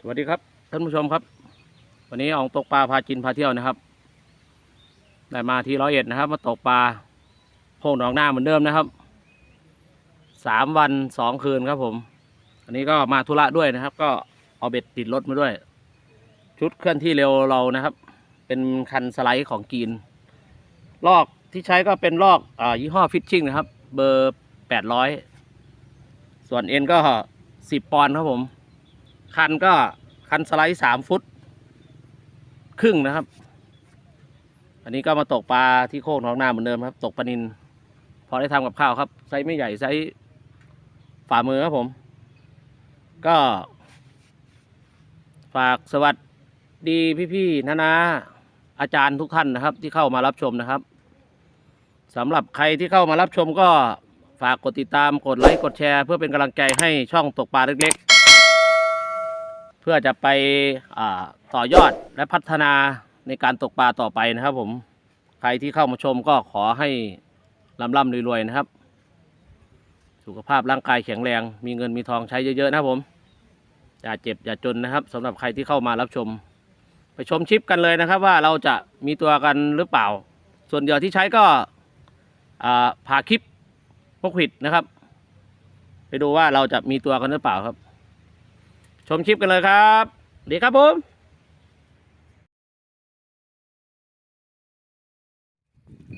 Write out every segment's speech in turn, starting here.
สวัสดีครับท่านผู้ชมครับ วันนี้ออกตกปลาพากินพาเที่ยวนะครับ ได้มาที่ร้อยเอ็ดนะครับ มาตกปลาโพงหนองหน้าเหมือนเดิมนะครับสามวันสองคืนครับผมอันนี้ก็มาธุระด้วยนะครับ ก็เอาเบ็ดติดรถมาด้วย ชุดเคลื่อนที่เร็วเรานะครับ เป็นคันสไลด์ของกีนลอกที่ใช้ก็เป็นลอกอยี่ห้อฟิชชิ่งนะครับ เบอร์แปดร้อยส่วนเอ็นก็สิบปอนด์ครับผม คันก็คันสไลด์สามฟุต ครึ่งนะครับ อันนี้ก็มาตกปลาที่โคกหนองนาเหมือนเดิมครับ ตกปลานินพอได้ทำกับข้าวครับไซส์ไม่ใหญ่ไซส์ฝ่ามือครับผม ก็ ฝากสวัสดีพี่ๆนานาอาจารย์ทุกท่านนะครับ ที่เข้ามารับชมนะครับสำหรับใครที่เข้ามารับชมก็ฝากกดติดตามกดไลค์กดแชร์ เพื่อเป็นกำลังใจให้ช่องตกปลาเล็กๆ พื่อจะไปต่อยอดและพัฒนาในการตกปลาต่อไปนะครับ ผมใครที่เข้ามาชมก็ขอให้ร่ำร่ำรวยๆนะครับ สุขภาพร่างกายแข็งแรง มีเงินมีทองใช้เยอะๆนะครับผม อย่าเจ็บอย่าจนนะครับสำหรับใครที่เข้ามารับชม ไปชมชิปกันเลยนะครับ ว่าเราจะมีตัวกันหรือเปล่า ส่วนเหยื่อที่ใช้ก็อ่าผ่าคลิปพกผิดนะครับ ไปดูว่าเราจะมีตัวกันหรือเปล่าครับ ชมคลิปกันเลยครับ ดีครับผม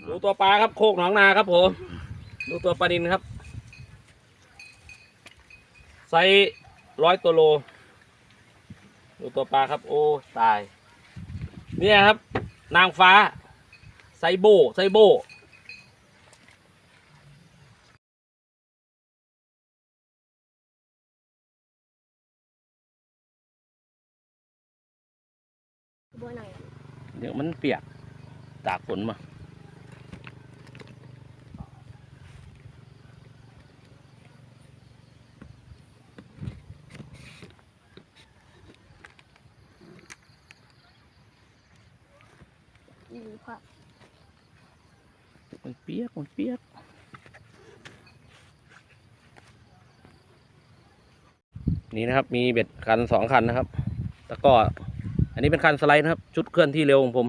ดูตัวปลาครับโคกหนองนาครับผมดูตัวปลานินครับไซส์ร้อยตัวโล ดูตัวปลาครับ โอ้ตาย เนี่ยครับ นางฟ้า ไซโบไซโบ บัวหน่อยเดี๋ยวมันเปียกตากฝนมานี่ค่ะมันเปียกมันเปียกนี่นะครับ มีเบ็ดคันสองคันนะครับ แล้วก็ อันนี้เป็นคันสไลด์นะครับ ชุดเคลื่อนที่เร็วของผม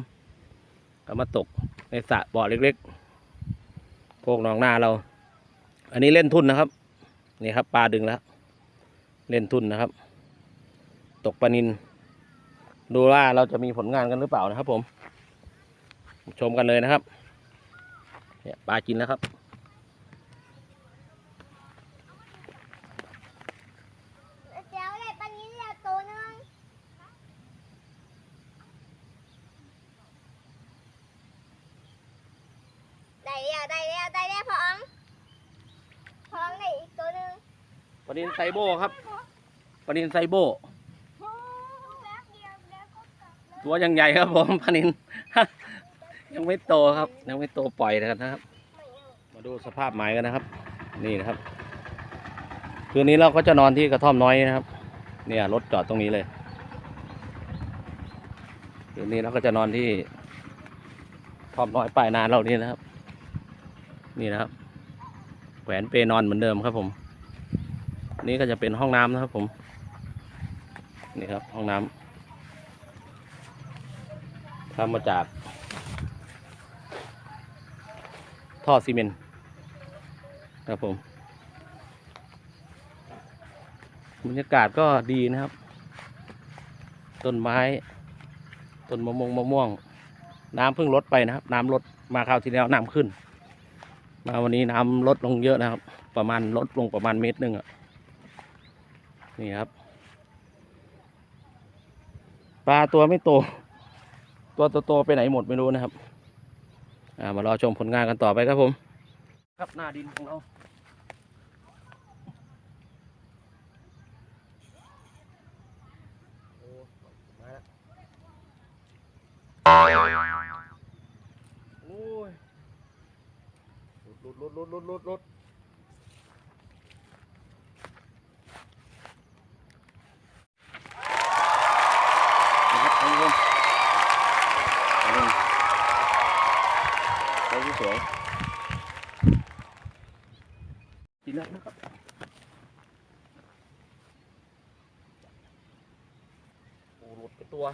เอามาตกในสระบ่อเล็กๆโพกหนองนาเรา อันนี้เล่นทุนนะครับ นี่ครับปลาดึงแล้ว เล่นทุนนะครับ ตกปลานิน ดูว่าเราจะมีผลงานกันหรือเปล่านะครับ ผม ชมกันเลยนะครับเนี่ยปลากินแล้วครับ เจ้าเลยปลานี้แล้วตัวนึงได้แล้วได้แล้วได้แล้วพองพองได้อีกตัวนึง ป ลานินไซโบครับปลานินไซโบ ตัวยังใหญ่ครับผมปลานิน ยังไม่โตครับ ยังไม่โตปล่อยนะครับ มาดูสภาพหมายกันนะครับ นี่นะครับ คืนนี้เราก็จะนอนที่กระท่อมน้อยนะครับ เนี่ยรถจอดตรงนี้เลย คืนนี้เราก็จะนอนที่กระท่อมน้อยปลายนาเรานี่นะครับ นี่นะครับแขวนเปนอนเหมือนเดิมครับผม นี่ก็จะเป็นห้องน้ำนะครับผม นี่ครับห้องน้ำทำมาจาก ท่อซีเมนต์ครับผมบรรยากาศก็ดีนะครับ ต้นไม้ ต้นมะม่วงมะม่วง น้ำเพิ่งลดไปนะครับ น้ำลดมาคราวที่แล้วน้ำขึ้น มาวันนี้น้ำลดลงเยอะนะครับ ประมาณลดลงประมาณเมตรหนึ่งอะ นี่ครับ ปลาตัวไม่โต ตัวโตๆไปไหนหมดไม่รู้นะครับอ่ามารอชมผลงานกันต่อไปครับผม ครับหน้าดินของเราโอ้มาแล้วโอ้ยหลุดหลุดหลุดหลุดหลุดหลุดนะครับท่านผู้ชมอันนี้ใช้ที่สวยกินแล้วนะครับ หลุดไปตัว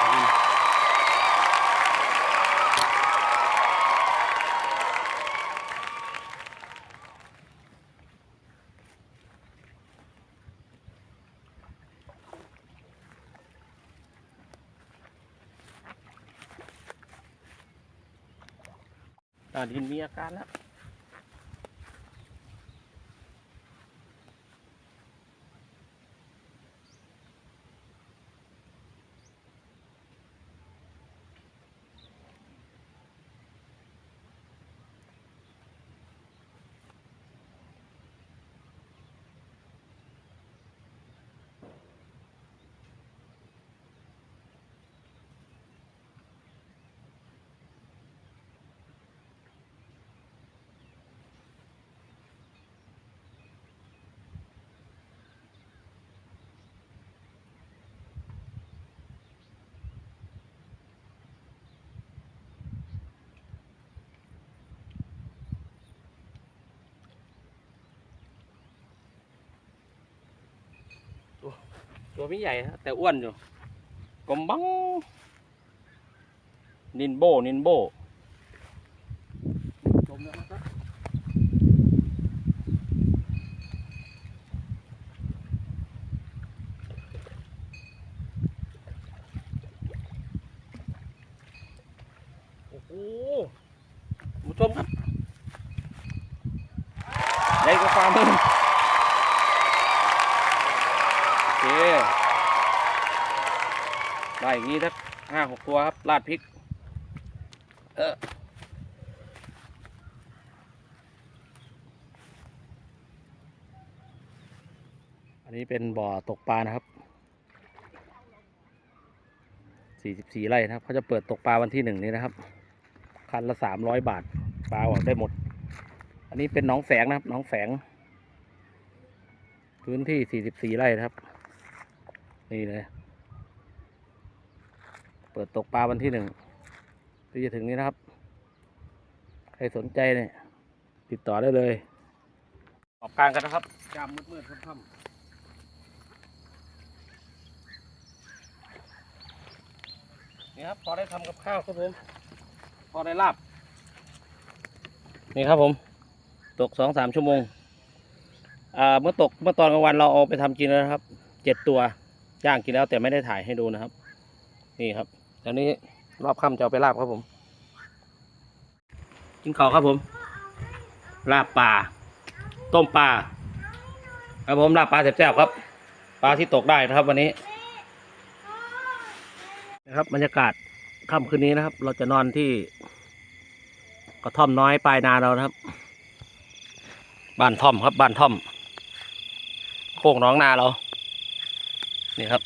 ตา ดินมีอาการแล้ว ตัวไม่ใหญ่ฮะแต่อ้วนอยู่กลมบัง นินโบ นินโบชมนะครับ โอ้โหคุณผู้ชมครับใหญ่กว่าฝ่ามือ โอเค ได้อย่าง นี้สักห้าหกตัวครับราดพริก เอออันนี้เป็นบ่อตกปลานะครับสี่สิบสี่ไร่นะครับ เขาจะเปิดตกปลาวันที่หนึ่งนี้นะครับ คันละสามร้อยบาท ปลาออกได้หมด อันนี้เป็นหน้องแฝงนะครับหน้องแฝง พื้นที่สี่สิบสี่ไร่นะครับ นี่เลย ปิดตกปลาวันที่หนึ่งที่จะถึงนี้นะครับ ใครสนใจเนี่ยติดต่อได้เลย ออกกลางกันนะครับจามมืดๆค่ำๆนี่ครับพอได้ทำกับข้าวครับผมพอได้ลาบ นี่ครับผม ตกสองสามชั่วโมง อ่าเมื่อตกเมื่อตอนกลางวันเราเอาไปทำกินแล้วนะครับเจ็ดตัวย่างกินแล้วแต่ไม่ได้ถ่ายให้ดูนะครับ นี่ครับ ตอนนี้รอบค่ำจะเอาไปลาบครับผม กินข้าวครับผม ลาบปลา ต้มปลา ครับผมลาบปลาแซ่บๆครับ ปลาที่ตกได้นะครับวันนี้ นะครับบรรยากาศค่ำคืนนี้นะครับ เราจะนอนที่กระท่อมน้อยปลายนาเรานะครับ บ้านท่อมครับบ้านท่อม โค้งน้องนาเรา นี่ครับ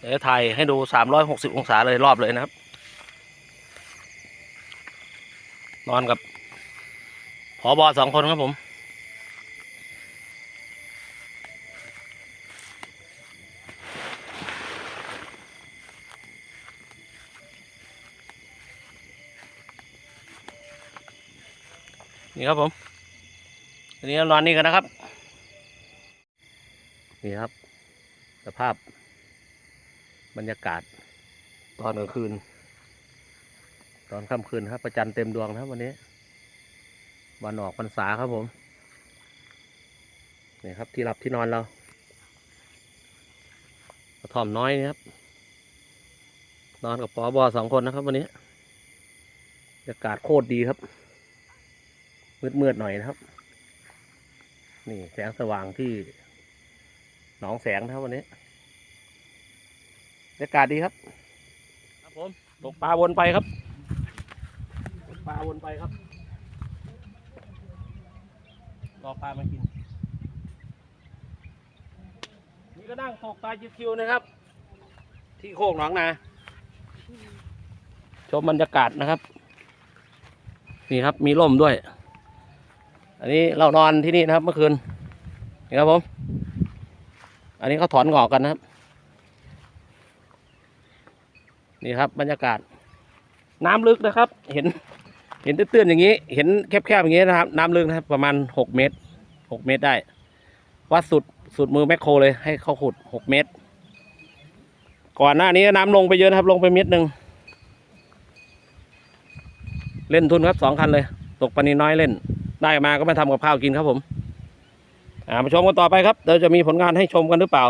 เดี๋ยวถ่ายให้ดูสามร้อยหกสิบองศาเลยรอบเลยนะครับ นอนกับผอบอสองคนครับผม นี่ครับผมอันนี้นอนนี่กันนะครับ นี่ครับ สภาพ บรรยากาศ ตอนกลางคืน ตอนค่ำคืนครับประจันทร์เต็มดวงนะครับวันนี้ วันออกพรรษาครับผมนี่ครับที่หลับที่นอนเรากระท่อมน้อยนี่ครับ นอนกับปอบอสองคนนะครับ วันนี้บรรยากาศโคตรดีครับ มืดๆหน่อยนะครับ นี่แสงสว่างที่หนองแสงนะครับวันนี้ บรรยากาศดีครับ ครับผมตกปลาวนไปครับตกปลาวนไปครับรอปลามากิน นี่ก็นั่งตกปลาคิวๆนะครับ ที่โคกหนองนาชมบรรยากาศนะครับ นี่ครับมีร่มด้วย อันนี้เรานอนที่นี่นะครับเมื่อคืนนี่ครับผม อันนี้เขาถอนงอกกันนะครับ นี่ครับบรรยากาศ น้ำลึกนะครับ เห็น เห็นตื้นๆอย่างนี้ เห็นแคบๆอย่างนี้นะครับ น้ำลึกนะครับ ประมาณหกเมตรหกเมตรได้ วัดสุดสุดมือแมคโครเลยให้เขาขุดหกเมตร ก่อนหน้านี้น้ำลงไปเยอะนะครับ ลงไปเมตรหนึ่งเล่นทุนครับสองคันเลย ตกปลานินน้อยเล่น ได้มาก็มาทำกับข้าวกินครับผมอ่ามาชมกันต่อไปครับเดี๋ยวจะมีผลงานให้ชมกันหรือเปล่า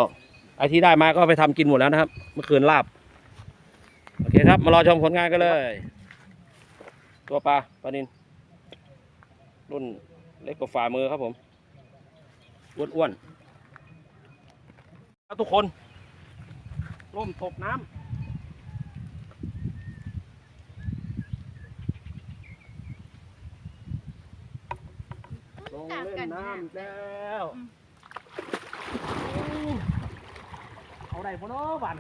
ไอที่ได้มาก็ไปทำกินหมดแล้วนะครับ เมื่อคืนลาบ โอเคครับ มารอชมผลงานกันเลย ตัวปลาปลานินรุ่นเล็กกว่าฝ่ามือครับผมอ้วนๆครับทุกคนร่มตกน้ำลงเล่นน้ำอีกแล้วโอ้เอาได้ปะเนาะบัน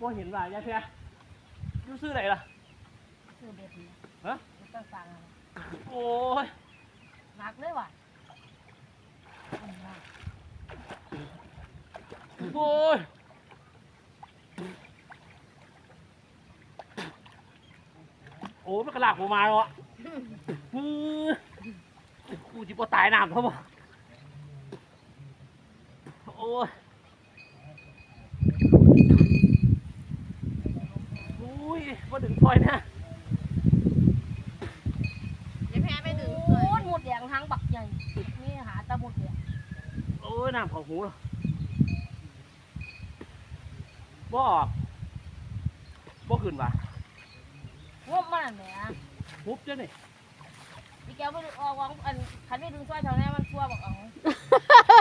บ่เห็นว่าอย่าเพียอยู่ซื้อไหนล่ะคือเด็ดนี่ฮะต้องสั่งอะไรโอ้ยหนักเลยว่ะอืมหนักโอ้ยโอ้ยมันกระลากผมมาแล้วอะฮือกูจิบตายน้ำเขาบอกโอ้ยโอ้ยมาถึงซอยนะเดี๋ยวแพ้ไปถึงโอ้ยหมดแดงทั้งบักใหญ่นี่หาตะหมดแดงโอ้ยน้ำเของหูแล้วบ่ออกบ่ขึ้นวะงบมันแหมปุ๊บเจ้านี่พี่แก้วไปดึงออกวางอันคันไม่ดึงซอยแถวนี้มันชั่วบอกเอ๋อ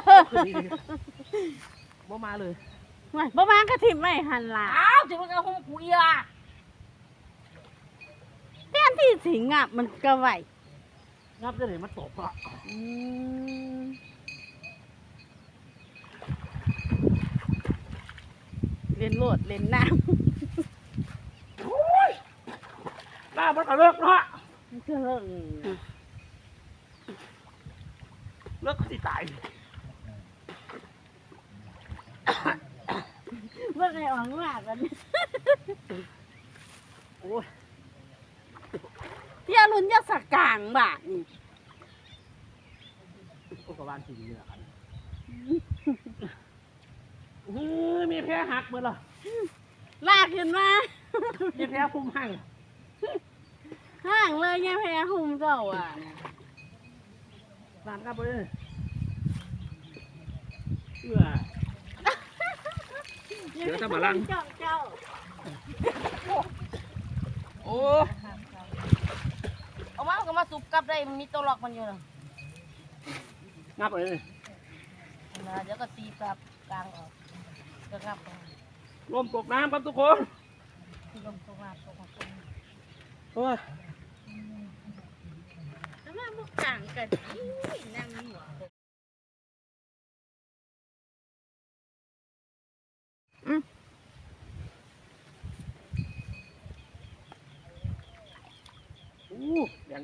บ่ขึ้นนี่บ่มาเลย ไม่ประมาณกระถิ่มไม่หันหละอ้าวจะมันเอาหุ้มกูอีอะแท่นที่ สิงอะมันกระไหวงับเจ้านี่มันตกอะอืมเล่นโลดเล่นน้โอ้ยน้ำมันก็เลิกเนาะำมันก็เรื่องเลิกก็สิตายเมื่อไงอ่อนมากกันโอ้ย ที่อรุณยศกลางบ่ะนี่โอ้กบาลสีเหลือกันเฮ้ยมีแพ้หักหมดเหรอลากขึ้นมามีแพ้พุ่มหั่งห่างเลยไงแพ้หุ่มเจ้าอะสามครับไปเลยเอื้อเดี๋ยวจะมาลั่งเจ้าเจ้าโอ้ เอามามันก็มาสุกกลับได้มันมีตัวล็อกมันอยู่นะงับไปเลยนะเดี๋ยวก็ตีกลับกลางออกจะกลับออกลมตกน้ำครับทุกคนที่ลมตกมาตกมาตกมาโอ้ยแล้วมาบุกกลางกันอีนั่งหัว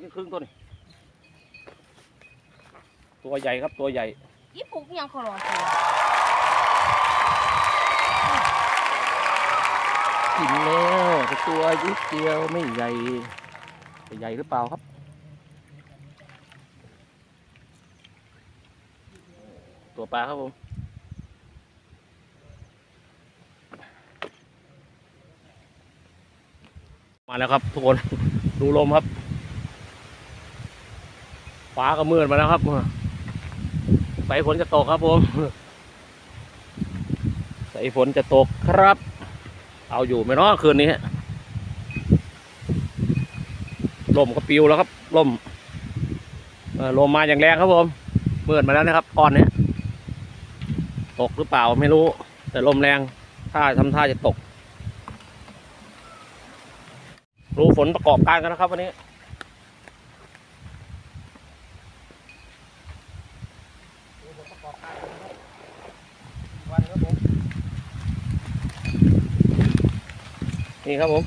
อู้แดงครึ่งตัวนี่ตัวใหญ่ครับตัวใหญ่อีปลูกอิหยังขอรอสิกินแล้วแต่ตัวยุดเดียวไม่ใหญ่จะใหญ่หรือเปล่าครับตัวปลาครับผมมาแล้วครับทุกคนดูลมครับ ฟ้าก็มืดมาแล้วครับสายฝนจะตกครับผมสายฝนจะตกครับ เอาอยู่ไหมเนาะคืนนี้ลมก็ปิวแล้วครับลมลมมาอย่างแรงครับผมมืดมาแล้วนะครับก้อนนี้ตกหรือเปล่าไม่รู้ แต่ลมแรงถ้าทำท่าจะตก รู้ฝนประกอบการกันนะครับวันนี้ ดูผล ปอการกันนะครับวันครับผมนี่ครับผม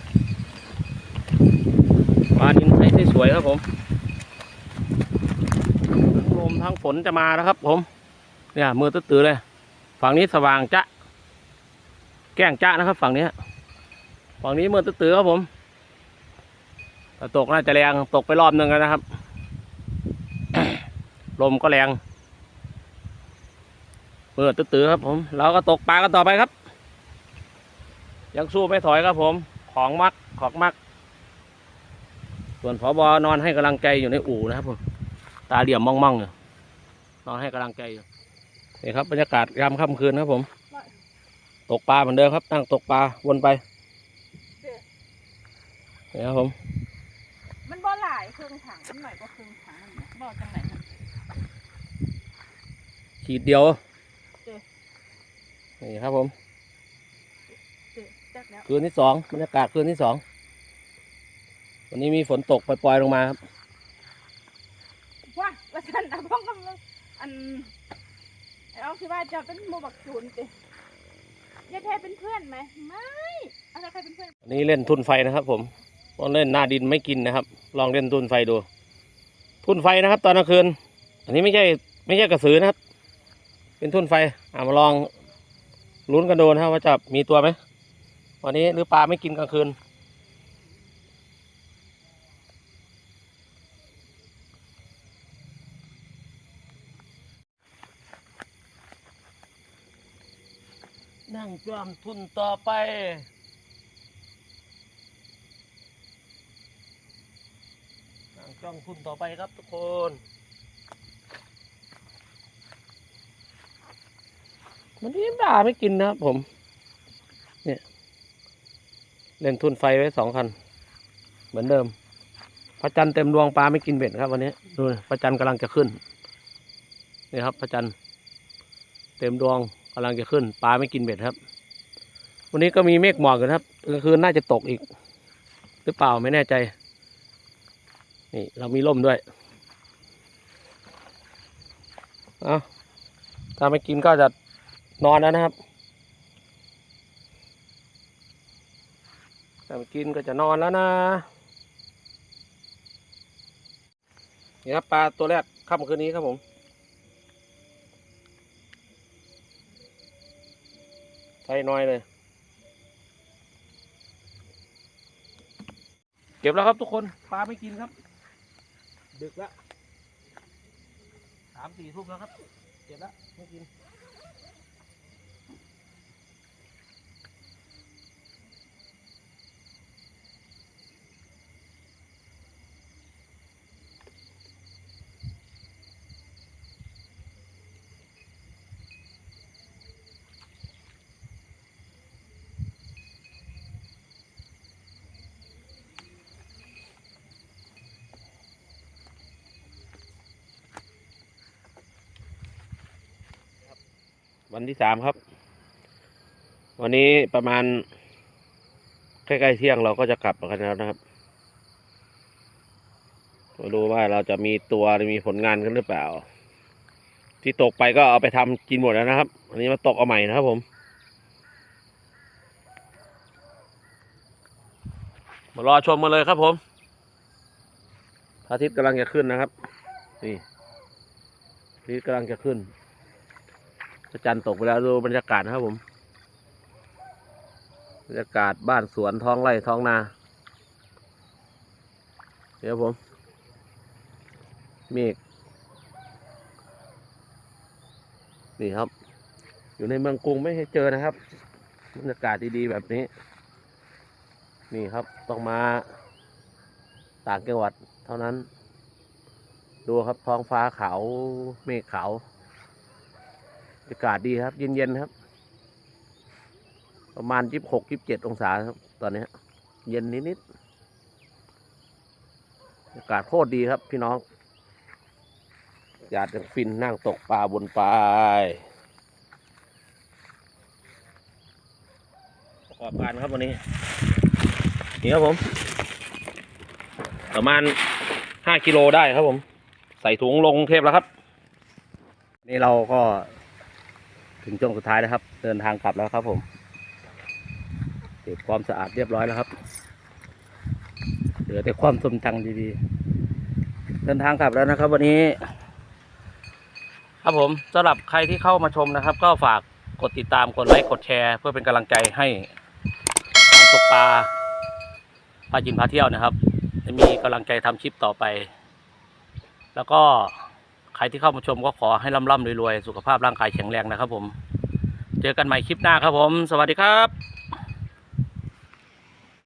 ปลานินไซส์สวยครับผมทั้งลมทั้งฝนจะมานะครับ ผม เนี่ยมือตื้อเลย ฝั่งนี้สว่างจะแกล้งจ้ะนะครับ ฝั่งนี้ฝั่งนี้มือตื้อๆครับผมแต่ตกน่าจะแรงตกไปรอบหนึ่งแล้วนะครับ ลมก็แรง เปิดตื้อๆครับผม เราก็ตกปลากันต่อไปครับ ยังสู้ไม่ถอยครับผม ของมักของมัก ส่วนผอบอนอนให้กำลังใจอยู่ในอู่นะครับผมตาเหลี่ยมมองๆอยู่นอนให้กำลังใจอยู่นี่ครับบรรยากาศยามค่ำคืนครับผม ตกปลาเหมือนเดิมครับนั่งตกปลาวนไปนี่ครับผม มันบ่หลายเครื่องถังมันหน่อยก็เครื่องถังมันเนี่ยบ่จังไหนนะขีดเดียวเอ๊ะ นี่ครับผมเจ๊จักแล้วคืนที่สองบรรยากาศคืนที่สอง วันนี้มีฝนตกปล่อยๆลงมาครับว่าว่าฉันนะพ้องกำลังอันไอ้เอาคิดว่าจะเป็นโมบักจูนติยายแท้เป็นเพื่อนไหมไม่อะไรใครเป็นเพื่อนอันนี้เล่นทุนไฟนะครับ ผมลองเล่นหน้าดินไม่กินนะครับ ลองเล่นทุนไฟดู ทุนไฟนะครับ ตอนกลางคืน อันนี้ไม่ใช่ไม่ใช่กระสือนะครับ เป็นทุนไฟอ่ามาลอง ลุ้นกันดูนะครับว่าจะมีตัวไหมวันนี้หรือปลาไม่กินกลางคืน นั่งจอมทุนต่อไปนั่งจ้องทุนต่อไปครับทุกคน วันนี้ปลาไม่กินนะครับผม เนี่ย เล่นทุนไฟไว้สองคัน เหมือนเดิมพระจันทร์เต็มดวงปลาไม่กินเบ็ดครับวันนี้ดูพระจันทร์กำลังจะขึ้นนี่ครับพระจันทร์เต็มดวงกำลังจะขึ้น ปลาไม่กินเบ็ดครับ วันนี้ก็มีเมฆหมอกอยู่นะครับกลางคืนน่าจะตกอีก หรือเปล่าไม่แน่ใจ นี่เรามีร่มด้วยเอาถ้าไม่กินก็จะ นอนแล้วนะครับถ้าไม่กินก็จะนอนแล้วนะนี่ครับปลาตัวแรกค่ำคืนนี้ครับผมใส่น้อยเลย เก็บแล้วครับทุกคน ปลาไม่กินครับ ดึกแล้วสามสี่ทุ่มแล้วครับ เก็บแล้วไม่กิน วันที่สามครับ วันนี้ประมาณ ใกล้ๆเที่ยงเราก็จะกลับกันแล้วนะครับมาดูว่าเราจะมีตัวมีผลงานกันหรือเปล่า ที่ตกไปก็เอาไปทำกินหมดแล้วนะครับ อันนี้มาตกเอาใหม่นะครับผม มารอชมมาเลยครับผมพระอาทิตย์กำลังจะขึ้นนะครับ นี่พระอาทิตย์กำลังจะขึ้น ระจันทร์ตกไปแล้วดูบรรยากาศนะครับผม บรรยากาศบ้านสวนท้องไร่ท้องนา เดี๋ยวผมเมฆนี่ครับ อยู่ในเมืองกรุงไม่ให้เจอนะครับ บรรยากาศดีๆแบบนี้ นี่ครับต้องมาต่างจังหวัดเท่านั้น ดูครับท้องฟ้าขาวเมฆขาว อากาศดีครับ เย็นๆครับ ประมาณยี่สิบหกยี่สิบเจ็ดองศาครับ ตอนนี้เย็นนิดๆอากาศโคตรดีครับ พี่น้องอยากจะฟินนั่งตกปลาบนปลายประกอบการครับวันนี้ นี่ครับผม ประมาณห้ากิโลได้ครับผม ใส่ถุงลงกรุงเทพแล้วครับ นี่เราก็ ถึงช่วงสุดท้ายแล้วครับ เดินทางกลับแล้วครับผมเก็บความสะอาดเรียบร้อยแล้วครับ เหลือแต่ความทรงจำดีๆ เดินทางกลับแล้วนะครับ วันนี้ ครับผมสำหรับใครที่เข้ามาชมนะครับ ก็ฝากกดติดตามกดไลค์กดแชร์ เพื่อเป็นกำลังใจให้ตกปลาปลาจินพาเที่ยวนะครับ จะมีกำลังใจทำคลิปต่อไป แล้วก็ ใครที่เข้ามาชมก็ขอให้ร่ำๆรวยๆ สุขภาพร่างกายแข็งแรงนะครับผม เจอกันใหม่คลิปหน้าครับผม สวัสดีครับ